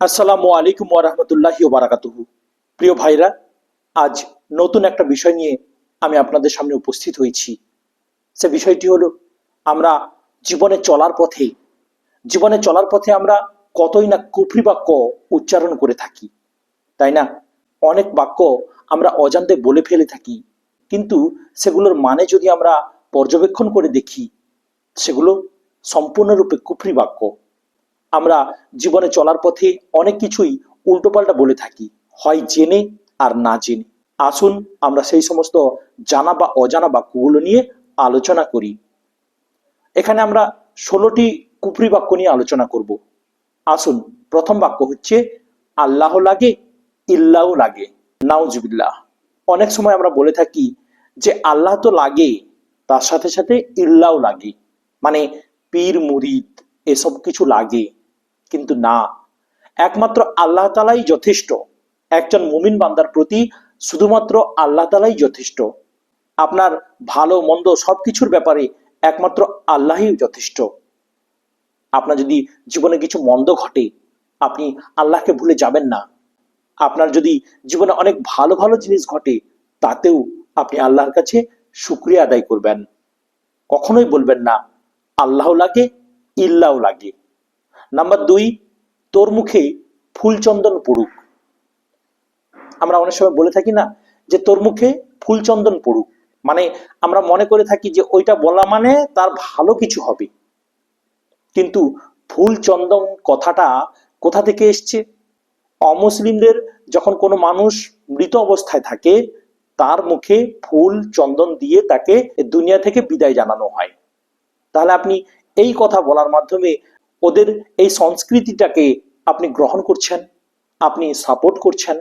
আসসালামু আলাইকুম ওরহমতুল্লাহি বারাকাতুহু। প্রিয় ভাইরা, আজ নতুন একটা বিষয় নিয়ে আমি আপনাদের সামনে উপস্থিত হয়েছি। সে বিষয়টি হলো, আমরা জীবনে চলার পথে, জীবনে চলার পথে আমরা কতই না কুফরি বাক্য উচ্চারণ করে থাকি, তাই না? অনেক বাক্য আমরা অজান্তে বলে ফেলে থাকি, কিন্তু সেগুলোর মানে যদি আমরা পর্যবেক্ষণ করে দেখি, সেগুলো সম্পূর্ণরূপে কুফরি বাক্য। আমরা জীবনে চলার পথে অনেক কিছুই উল্টোপাল্টা বলে থাকি, হয় জেনে আর না জেনে। আসুন আমরা সেই সমস্ত জানা বা অজানা বাক্যগুলো নিয়ে আলোচনা করি। এখানে আমরা ষোলোটি কুপরি বাক্য নিয়ে আলোচনা করব। আসুন, প্রথম বাক্য হচ্ছে আল্লাহ লাগে ইল্লাহ লাগে। নাউজুবিল্লাহ। অনেক সময় আমরা বলে থাকি যে, আল্লাহ তো লাগে, তার সাথে সাথে ইল্লাহ লাগে। মানে পীর, মুরিদ, এসব কিছু লাগে। কিন্তু না। একমাত্র আল্লাহ তালাই যথেষ্ট। একজন মুমিন বান্দার প্রতি শুধুমাত্র আল্লাহ তালাই যথেষ্ট। আপনার ভালো, মন্দ সবকিছুর ব্যাপারে একমাত্র আল্লাহই যথেষ্ট। আপনার যদি জীবনে কিছু মন্দ ঘটে, আপনি আল্লাহকে ভুলে যাবেন না। আপনার যদি জীবনে অনেক ভালো ভালো জিনিস ঘটে, তাতেও আপনি আল্লাহর কাছে শুক্রিয়া আদায় করবেন। কখনোই বলবেন না আল্লাহ লাগে ইল্লাহ লাগে। নাম্বার দুই, তোর মুখে ফুলচন্দন পড়ুক। আমরা অনেক সময় বলে থাকি না যে তোর মুখে ফুলচন্দন পড়ুক। মানে আমরা মনে করে থাকি যে ওইটা বলা মানে তার ভালো কিছু হবে। কিন্তু ফুল চন্দন কথাটা কোথা থেকে এসছে? অমুসলিমদের যখন কোনো মানুষ মৃত অবস্থায় থাকে, তার মুখে ফুল চন্দন দিয়ে তাকে দুনিয়া থেকে বিদায় জানানো হয়। তাহলে আপনি এই কথা বলার মাধ্যমে ওদের এই সংস্কৃতিটাকে আপনি গ্রহণ করছেন, আপনি সাপোর্ট করছেন,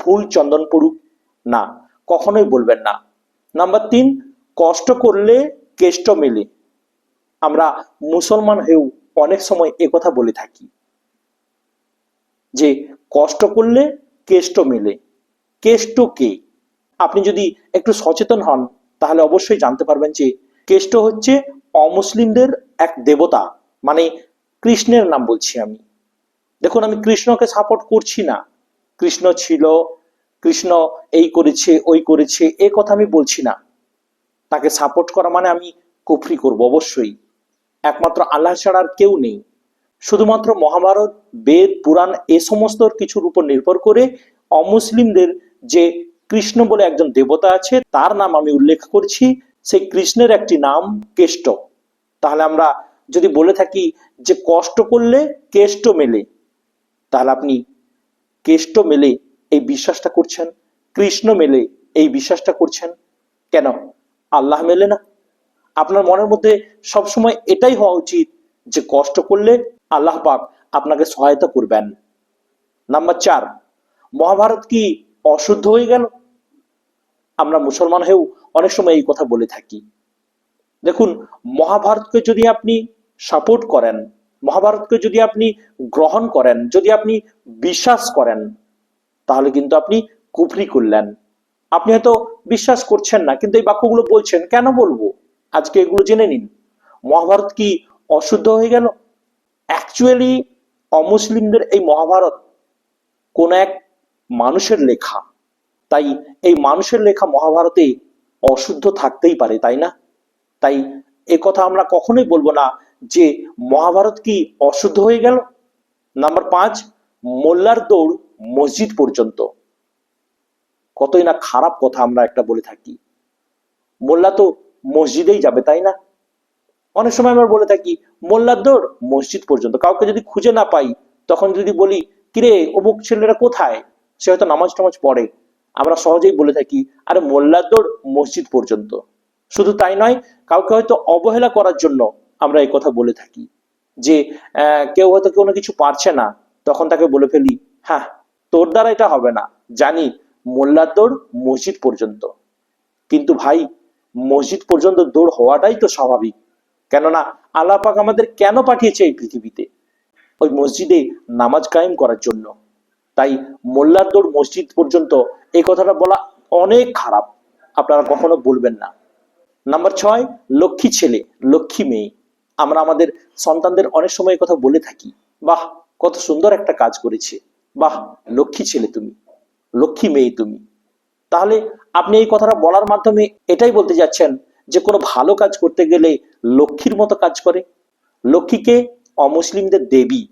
ফুল চন্দন পড়ুক, না, কখনোই বলবেন না। নাম্বার তিন, কষ্ট করলে কেষ্ট মেলে। আমরা মুসলমান হয়েও অনেক সময় কথা বলে থাকি যে কষ্ট করলে কেষ্ট মেলে। কেষ্ট কে? আপনি যদি একটু সচেতন হন, তাহলে অবশ্যই জানতে পারবেন যে কেষ্ট হচ্ছে অমুসলিমদের এক দেবতা মানে কৃষ্ণের নাম বলছি আমি। দেখুন, আমি কৃষ্ণকে সাপোর্ট করছি না। কৃষ্ণ ছিল, কৃষ্ণ এই করেছে, ওই করেছে, এ কথা আমি বলছি না। তাকে সাপোর্ট করা মানে আমি কুফরি করব, অবশ্যই। একমাত্র আল্লাহ ছাড়া আর কেউ নেই। শুধুমাত্র মহাভারত, বেদ, পুরাণ এ সমস্ত কিছুর উপর নির্ভর করে অমুসলিমদের যে কৃষ্ণ বলে একজন দেবতা আছে, তার নাম আমি উল্লেখ করছি। সেই কৃষ্ণের একটি নাম কেষ্ট। তাহলে আমরা যদি বলে থাকি যে কষ্ট করলে কেষ্ট মেলে, তাহলে আপনি কেষ্ট মেলে এই বিশ্বাসটা করছেন, কৃষ্ণ মেলে এই বিশ্বাসটা করছেন। কেন? আল্লাহ মেলে না। আপনার মনের মধ্যে সবসময় এটাই হওয়া উচিত যে কষ্ট করলে আল্লাহ পাক আপনাকে সহায়তা করবেন। নাম্বার চার, মহাভারত কি অশুদ্ধ হয়ে গেল? আমরা মুসলমান হয়েও অনেক সময় এই কথা বলে থাকি। দেখুন, মহাভারতকে যদি আপনি সাপোর্ট করেন, মহাভারতকে যদি আপনি গ্রহণ করেন, যদি আপনি বিশ্বাস করেন, তাহলে কিন্তু আপনি কুফরি করলেন। আপনি হয়তো বিশ্বাস করছেন না, কিন্তু এই বাক্যগুলো বলছেন, কেন বলব? আজকে এগুলো জেনে নিন। মহাভারত কি অশুদ্ধ হয়ে গেল? অ্যাকচুয়ালি অমুসলিমদের এই মহাভারত কোন এক মানুষের লেখা। তাই এই মানুষের লেখা মহাভারতে অশুদ্ধ থাকতেই পারে, তাই না? তাই এ কথা আমরা কখনোই বলব না যে মহাভারত কি অশুদ্ধ হয়ে গেল? নাম্বার পাঁচ, মোল্লার দৌড় মসজিদ পর্যন্ত। কতই না খারাপ কথা আমরা একটা বলে থাকি। মোল্লা তো মসজিদেই যাবে, তাই না? অনেক সময় আমরা বলে থাকি, মোল্লার দৌড় মসজিদ পর্যন্ত। কাউকে যদি খুঁজে না পাই, তখন যদি বলি, কিরে, অমুক ছেলেরা কোথায়? সে হয়তো নামাজ টামাজ পড়ে। আমরা সহজেই বলে থাকি, আরে, মোল্লার দৌড় মসজিদ পর্যন্ত। শুধু তাই নয়, কাউকে হয়তো অবহেলা করার জন্য আমরা এই কথা বলে থাকি। যে কেউ হয়তো কোনো কিছু পারছে না, তখন তাকে বলে ফেলি হ্যাঁ তোর দ্বারা এটা হবে না। জানি, মোল্লার দৌড় মসজিদ পর্যন্ত। কিন্তু ভাই, মসজিদ পর্যন্ত দৌড় হওয়াটাই তো স্বাভাবিক। কেননা আল্লাহ পাক আমাদের কেন পাঠিয়েছে এই পৃথিবীতে? ওই মসজিদে নামাজ কায়েম করার জন্য। তাই মোল্লার দৌড় মসজিদ পর্যন্ত এই কথাটা বলা অনেক খারাপ। আপনারা কখনো বলবেন না। নাম্বার ছয়, লক্ষ্মী ছেলে, লক্ষ্মী মেয়ে। আমরা আমাদের সন্তানদের অনেক সময় কথা বলে থাকি। বাহ, কত সুন্দর একটা কাজ করেছে। বাহ, লক্ষ্মী ছেলে তুমি, লক্ষ্মী মেয়ে তুমি। তাহলে আপনি এই কথাটা বলার মাধ্যমে এটাই বলতে যাচ্ছেন যে কোনো ভালো কাজ করতে গেলে লক্ষ্মীর মতো কাজ করে। লক্ষ্মীকে অমুসলিমদের দেবী,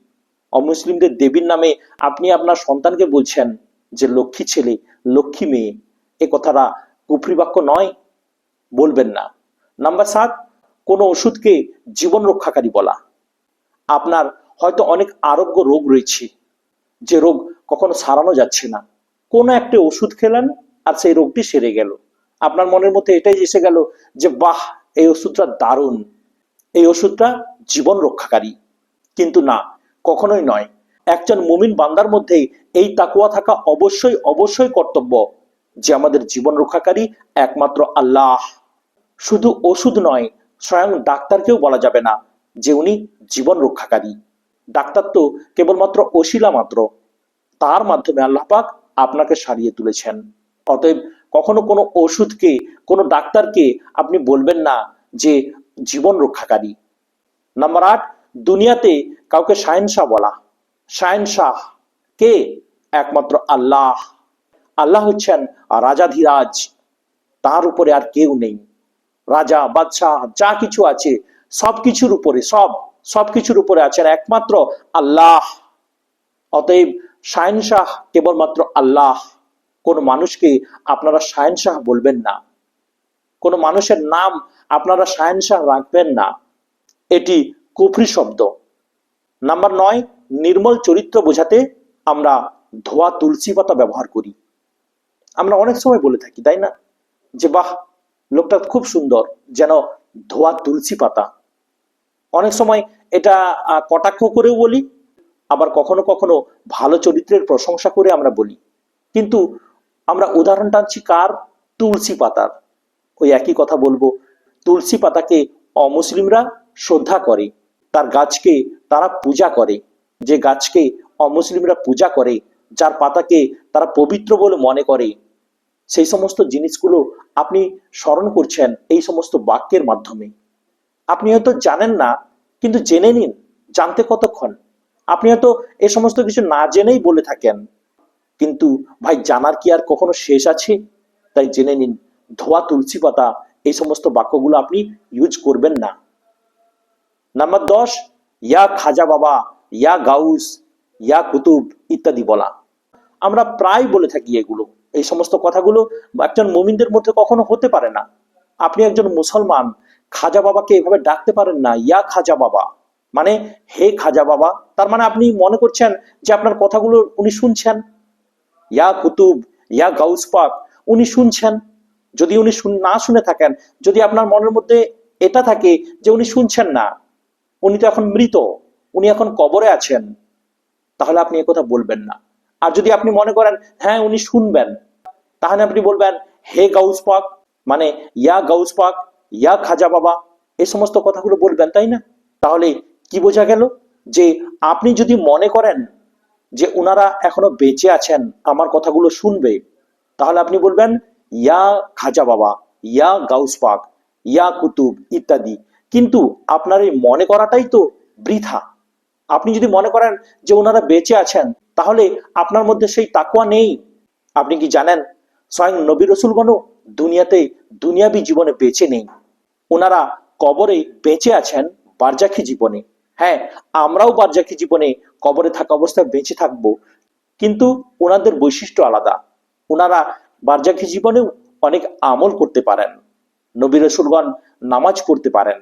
অমুসলিমদের দেবীর নামে আপনি আপনার সন্তানকে বলছেন যে লক্ষ্মী ছেলে, লক্ষ্মী মেয়ে। এ কথাটা কুফরি বাক্য নয় বলবেন না। নাম্বার সাত, কোনো ওষুধকে জীবন রক্ষাকারী বলা। আপনার হয়তো অনেক আরোগ্য রোগ রয়েছে, যে রোগ কখনো সারানো যাচ্ছে না। কোনো একটা ওষুধ খেলেন আর সেই রোগটি সেরে গেল। আপনার মনের মধ্যে এটাই এসে গেল যে, বাহ, এই ওষুধটা দারুণ। এই ওষুধটা জীবন রক্ষাকারী। কিন্তু না, কখনোই নয়। একজন মুমিন বান্দার মধ্যে এই তাকুয়া থাকা অবশ্যই অবশ্যই কর্তব্য যে আমাদের জীবন রক্ষাকারী একমাত্র আল্লাহ। শুধু ওষুধ নয়, স্বয়ং ডাক্তারকেও বলা যাবে না যে উনি জীবন রক্ষাকারী। ডাক্তার তো কেবলমাত্র ওশিলা মাত্র। তার মাধ্যমে আল্লাহ পাক আপনাকে সারিয়ে তুলেছেন। অতএব কখনো কোনো ওষুধকে, কোনো ডাক্তারকে আপনি বলবেন না যে জীবন রক্ষাকারী। নাম্বার আট, দুনিয়াতে কাউকে শাহেনশাহ বলা। শাহেনশাহ কে? একমাত্র আল্লাহ। আল্লাহ হচ্ছেন রাজাধিরাজ। তার উপরে আর কেউ নেই। রাজা, বাদশাহ, যা কিছু আছে সব কিছুর উপরে, সব সব কিছুর উপরে আছেন একমাত্র আল্লাহ। অতএব শাহেনশাহ কেবলমাত্র আল্লাহ। কোন মানুষকে আপনারা শাহেনশাহ বলবেন না। কোন মানুষের নাম আপনারা শাহেনশাহ রাখবেন না। এটি কুফরি শব্দ। নাম্বার নয়, নির্মল চরিত্র বোঝাতে আমরা ধোয়া তুলসী পাতা ব্যবহার করি। আমরা অনেক সময় বলে থাকি, তাই না? যে বাহ লোকটা খুব সুন্দর, যেন ধোয়া তুলসী পাতা। অনেক সময় এটা কটাক্ষ করেও বলি, আবার কখনো কখনো ভালো চরিত্রের প্রশংসা করে আমরা বলি। কিন্তু আমরা উদাহরণ টানছি কার? তুলসী পাতার। ওই একই কথা বলব, তুলসী পাতাকে অমুসলিমরা শ্রদ্ধা করে, তার গাছকে তারা পূজা করে। যে গাছকে অমুসলিমরা পূজা করে, যার পাতাকে তারা পবিত্র বলে মনে করে সেই সমস্ত জিনিসগুলো আপনি স্মরণ করছেন এই সমস্ত বাক্যের মাধ্যমে। আপনি হয়তো জানেন না, কিন্তু জেনে নিন, জানতে কতক্ষণ? আপনি হয়তো এ সমস্ত কিছু না জেনেই বলে থাকেন। কিন্তু ভাই, জানার কি আর কখনো শেষ আছে? তাই জেনে নিন, ধোয়া, তুলসী পাতা, এই সমস্ত বাক্যগুলো আপনি ইউজ করবেন না। নাম্বার দশ, ইয়া খাজা বাবা, ইয়া গাউস, ইয়া কুতুব ইত্যাদি বলা। আমরা প্রায় বলে থাকি এগুলো। এই সমস্ত কথাগুলো একজন মুমিনদের মধ্যে কখনো হতে পারে না। আপনি একজন মুসলমান, খাজা বাবাকে এভাবে ডাকতে পারেন না, ইয়া খাজা বাবা। মানে হে খাজা বাবা, তার মানে আপনি মনে করছেন যে আপনার কথাগুলো উনি শুনছেন? ইয়া কুতুব, ইয়া গাউস পাক, উনি শুনছেন? যদি উনি না শুনে থাকেন, যদি আপনার মনের মধ্যে এটা থাকে যে উনি শুনছেন না, উনি তো এখন মৃত, উনি এখন কবরে আছেন, তাহলে আপনি কথা বলবেন না। আর যদি আপনি মনে করেন হ্যাঁ উনি শুনবেন, তাহলে আপনি বলবেন, হে গাউস পাক মানে ইয়া গাউস পাক, ইয়া খাজা বাবা এই সমস্ত কথাগুলো বলবেন, তাই না? তাহলে কি বোঝা গেল? যে আপনি যদি মনে করেন যে ওনারা এখনও বেঁচে আছেন, আমার কথাগুলো শুনবে, তাহলে আপনি বলবেন, ইয়া খাজা বাবা, ইয়া গাউস পাক, ইয়া কুতুব, ইত্যাদি। কিন্তু আপনার এই মনে করাটাই তো বৃথা। আপনি যদি মনে করেন যে ওনারা বেঁচে আছেন তাহলে আপনার মধ্যে সেই তাকুয়া নেই। আপনি কি জানেন? স্বয়ং নবী রসুলগণও দুনিয়াতে দুনিয়াবি জীবনে বেঁচে নেই। ওনারা কবরে বেঁচে আছেন বারজাখী জীবনে। হ্যাঁ আমরাও বারজাখী জীবনে কবরে থাকা অবস্থায় বেঁচে থাকব। কিন্তু ওনাদের বৈশিষ্ট্য আলাদা। ওনারা বারজাখী জীবনেও অনেক আমল করতে পারেন। নবী রসুলগণ নামাজ পড়তে পারেন।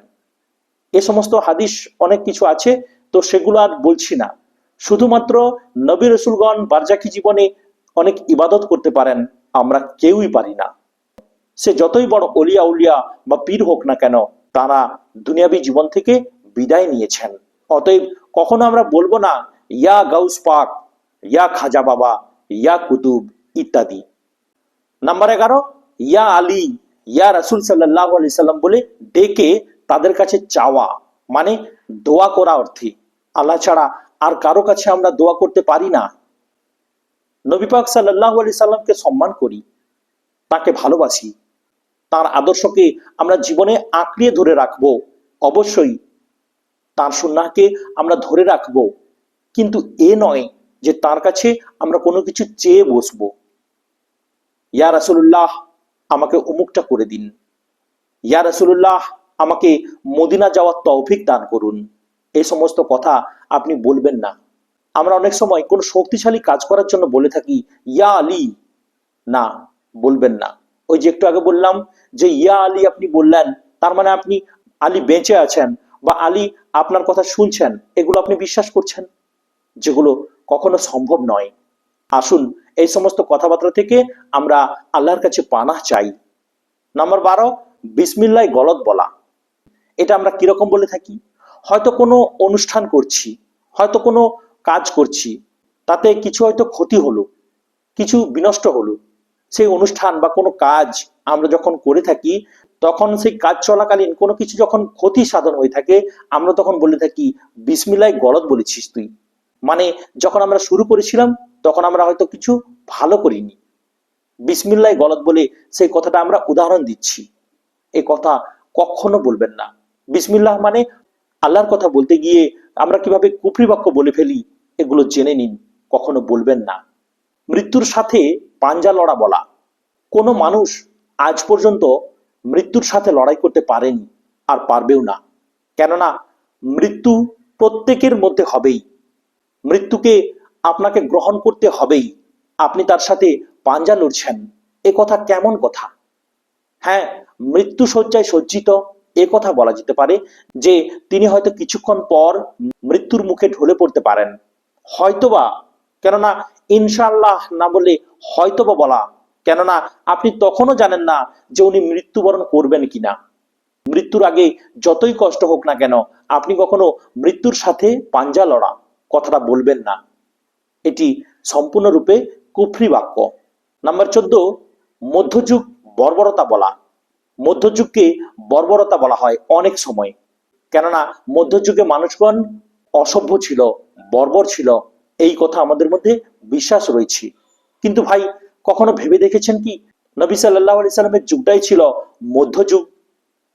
এ সমস্ত হাদিস অনেক কিছু আছে, তো সেগুলো আর বলছি না। শুধুমাত্র নবী রসুলগণ বারজাকি জীবনে অনেক ইবাদত করতে পারেন, আমরা কেউই পারি না। সে যতই বড় অলিয়া উলিয়া বা পীর হোক না কেন, তারা দুনিয়াবি জীবন থেকে বিদায় নিয়েছেন। অতএব কখনো আমরা বলব না, ইয়া গাউস পাক, ইয়া খাজা বাবা, ইয়া কুতুব, ইত্যাদি। নাম্বার এগারো, ইয়া আলী, ইয়া রাসুল সাল্লাহ আলি সাল্লাম বলে ডেকে তাদের কাছে চাওয়া মানে দোয়া করা অর্থে। আল্লাহ ছাড়া আর কারও কাছে আমরা দোয়া করতে পারি না। নবী পাক সাল্লাহ আলি সাল্লামকে সম্মান করি, তাকে ভালোবাসি। তার আদর্শকে আমরা জীবনে আঁকড়িয়ে ধরে রাখব, অবশ্যই তার সুন্নাহকে আমরা ধরে রাখব। কিন্তু এ নয় যে তার কাছে আমরা কোনো কিছু চেয়ে বসবো। ইয়া রাসুল্লাহ আমাকে অমুকটা করে দিন। ইয়া রাসুল্লাহ আমাকে মদিনা যাওয়ার তৌফিক দান করুন। এই সমস্ত কথা আপনি বলবেন না। আমরা অনেক সময় কোনো শক্তিশালী কাজ করার জন্য বলে থাকি, ইয়া আলী। না, বলবেন না। ওই যে একটু আগে বললাম যে, ইয়া আলী আপনি বললেন, তার মানে আপনি আলী বেঁচে আছেন বা আলী আপনার কথা শুনছেন, এগুলো আপনি বিশ্বাস করছেন? যেগুলো কখনো সম্ভব নয়। আসুন, এই সমস্ত কথাবার্তা থেকে আমরা আল্লাহর কাছে পানাহ চাই। নাম্বার বারো, বিসমিল্লাহ গলত বলা। এটা আমরা কীরকম বলে থাকি? হয়তো কোনো অনুষ্ঠান করছি, হয়তো কোনো কাজ করছি, তাতে কিছু হয়তো ক্ষতি হলো, কিছু বিনষ্ট হলো। সেই অনুষ্ঠান বা কোনো কাজ আমরা যখন করে থাকি, তখন সেই কাজ চলাকালীন কোনো কিছু যখন ক্ষতি সাধন হয়ে থাকে, আমরা তখন বলে থাকি, বিসমিল্লাহ, গলত বলেছিস তুই। মানে যখন আমরা শুরু করেছিলাম, তখন আমরা হয়তো কিছু ভালো করিনি। বিসমিল্লাহ, গলত বলে সেই কথাটা আমরা উদাহরণ দিচ্ছি। এই কথা কখনো বলবেন না। বিসমিল্লাহ মানে আল্লাহর কথা বলতে গিয়ে আমরা কীভাবে কুফরি বাক্য বলে ফেলি, এগুলো জেনে নিন, কখনো বলবেন না। মৃত্যুর সাথে পাঞ্জা লড়া বলা। কোনো মানুষ আজ পর্যন্ত মৃত্যুর সাথে লড়াই করতে পারেনি, আর পারবেও না। কেননা মৃত্যু প্রত্যেকের মধ্যে হবেই। মৃত্যুকে আপনাকে গ্রহণ করতে হবেই। আপনি তার সাথে পাঞ্জা লড়ছেন, এ কথা কেমন কথা? হ্যাঁ মৃত্যু শয্যায় সজ্জিত এ কথা বলা যেতে পারে যে তিনি হয়তো কিছুক্ষণ পর মৃত্যুর মুখে ঢলে পড়তে পারেন। হয়তোবা, কেননা ইনশাল্লাহ না বলে হয়তোবা বলা। কেননা আপনি তখনও জানেন না যে উনি মৃত্যুবরণ করবেন কিনা। মৃত্যুর আগে যতই কষ্ট হোক না কেন, আপনি কখনো মৃত্যুর সাথে পাঞ্জা লড়া কথাটা বলবেন না। এটি সম্পূর্ণরূপে কুফরি বাক্য। নাম্বার চোদ্দ, মধ্যযুগ বর্বরতা বলা। মধ্যযুগকে বর্বরতা বলা হয় অনেক সময়। কেননা, মধ্যযুগে মানুষগণ অসভ্য ছিল, বর্বর ছিল, এই কথা আমাদের মধ্যে বিশ্বাস রয়েছে। কিন্তু ভাই, কখনো ভেবে দেখেছেন কি? নবী সাল্লাহ আলি সাল্লামের যুগটাই ছিল মধ্যযুগ।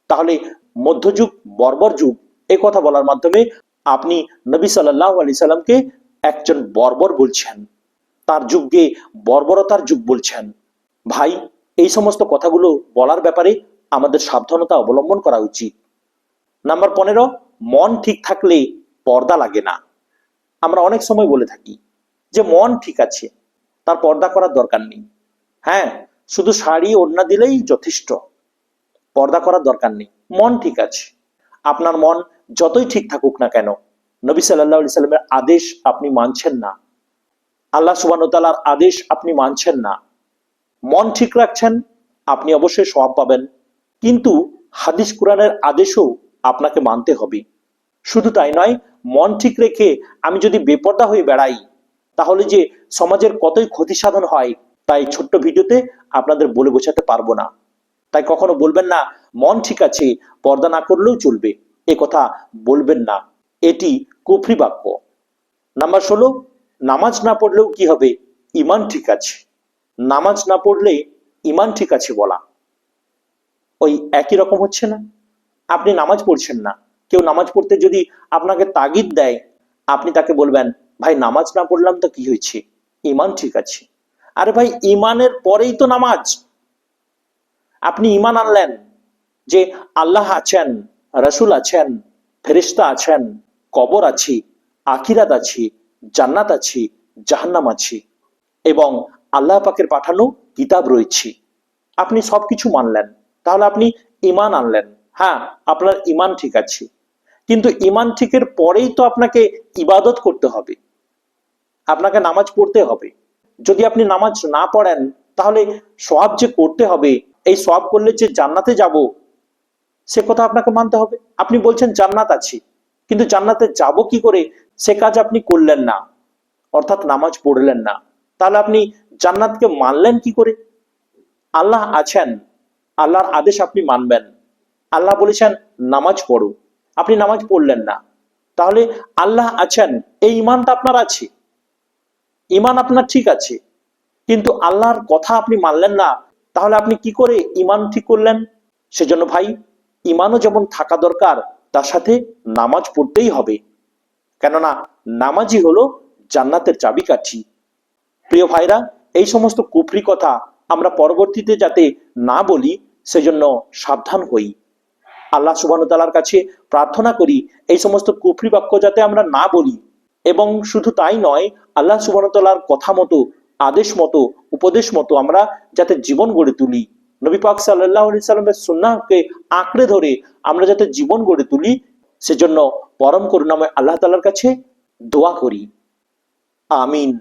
তাহলে মধ্যযুগ, বর্বর যুগ, এ কথা বলার মাধ্যমে আপনি নবী সাল্লাহ আলি সাল্লামকে একজন বর্বর বলছেন। তার যুগকে বর্বরতার যুগ বলছেন। ভাই, এই সমস্ত কথাগুলো বলার ব্যাপারে আমাদের সাবধানতা অবলম্বন করা উচিত। নাম্বার পনেরো, মন ঠিক থাকলে পর্দা লাগে না। আমরা অনেক সময় বলে থাকি যে, মন ঠিক আছে, তার পর্দা করার দরকার নেই। হ্যাঁ শুধু শাড়ি, ওড়না দিলেই যথেষ্ট, পর্দা করার দরকার নেই। মন ঠিক আছে, আপনার মন যতই ঠিক থাকুক না কেন, নবী সাল্লাহ আলি সাল্লামের আদেশ আপনি মানছেন না, আল্লাহ সুবানতালার আদেশ আপনি মানছেন না। মন ঠিক রাখছেন, আপনি অবশ্যই সওয়াব পাবেন। কিন্তু হাদিস কোরআনের আদেশও আপনাকে মানতে হবে। শুধু তাই নয়, মন ঠিক রেখে আমি যদি বেপর্দা হয়ে বেড়াই, তাহলে যে সমাজের কতই ক্ষতি সাধন হয়, তাই ছোট্ট ভিডিওতে আপনাদের বলে বোঝাতে পারব না। তাই কখনো বলবেন না, মন ঠিক আছে, পর্দা না করলেও চলবে। এ কথা বলবেন না। এটি কুফরি বাক্য। নাম্বার ষোলো, নামাজ না পড়লেও কি হবে? ইমান ঠিক আছে। নামাজ না পড়লে ইমান ঠিক আছে বলা। ওই একই রকম হচ্ছে না। আপনি নামাজ পড়ছেন না। কেউ নামাজ পড়তে যদি আপনাকে তাগিদ দেয়, আপনি তাকে বলবেন, ভাই, নামাজ না পড়লাম তো কি হয়েছে? ইমান ঠিক আছে। আরে ভাই ইমানের পরেই তো নামাজ। আপনি ইমান আনলেন যে আল্লাহ আছেন, রসুল আছেন ফেরিস্তা আছেন, কবর আছে, আখিরাত আছে, জান্নাত আছে, জাহান্নাম আছে এবং আল্লাহ পাকের পাঠানো কিতাব রয়েছে। আপনি সবকিছু মানলেন। তাহলে আপনি ইমান আনলেন। হ্যাঁ আপনার ইমান ঠিক আছে। কিন্তু ইমান ঠিকের পরেই তো আপনাকে ইবাদত করতে হবে। আপনাকে নামাজ পড়তে হবে। যদি আপনি নামাজ না পড়েন, তাহলে সব যে করতে হবে, এই সব করলে যে জান্নাতে যাব, সে কথা আপনাকে মানতে হবে। আপনি বলছেন জান্নাত আছে, কিন্তু জান্নাতে যাব কি করে? সে কাজ আপনি করলেন না, অর্থাৎ নামাজ পড়লেন না। তাহলে আপনি জান্নাতকে মানলেন কি করে? আল্লাহ আছেন আল্লাহর আদেশ আপনি মানবেন। আল্লাহ বলেছেন, নামাজ পড়ো। আপনি নামাজ পড়লেন না। তাহলে আল্লাহ আছেন, এই ইমানটা আপনার আছে। ইমান আপনার ঠিক আছে। কিন্তু আল্লাহর কথা আপনি মানলেন না, তাহলে আপনি কি করে ইমান ঠিক করলেন? সেজন্য ভাই ইমানও যেমন থাকা দরকার, তার সাথে নামাজ পড়তেই হবে। কেননা, নামাজই হলো জান্নাতের চাবিকাঠি। প্রিয় ভাইরা, এই সমস্ত কুফরি কথা আমরা পরবর্তীতে যাতে না বলি সেজন্য সাবধান হই। আল্লাহ সুবাহতালার কাছে প্রার্থনা করি, এই সমস্ত কুফরি বাক্য যাতে আমরা না বলি। এবং শুধু তাই নয়, আল্লাহ সুবাহতালার কথা মতো, আদেশ মতো, উপদেশ মতো আমরা যাতে জীবন গড়ে তুলি। নবী পাক সাল্লাহ সাল্লামের সুন্নাহকে আঁকড়ে ধরে আমরা যাতে জীবন গড়ে তুলি, সেজন্য পরম করুণাময় আল্লাহ তালার কাছে দোয়া করি। আমিন।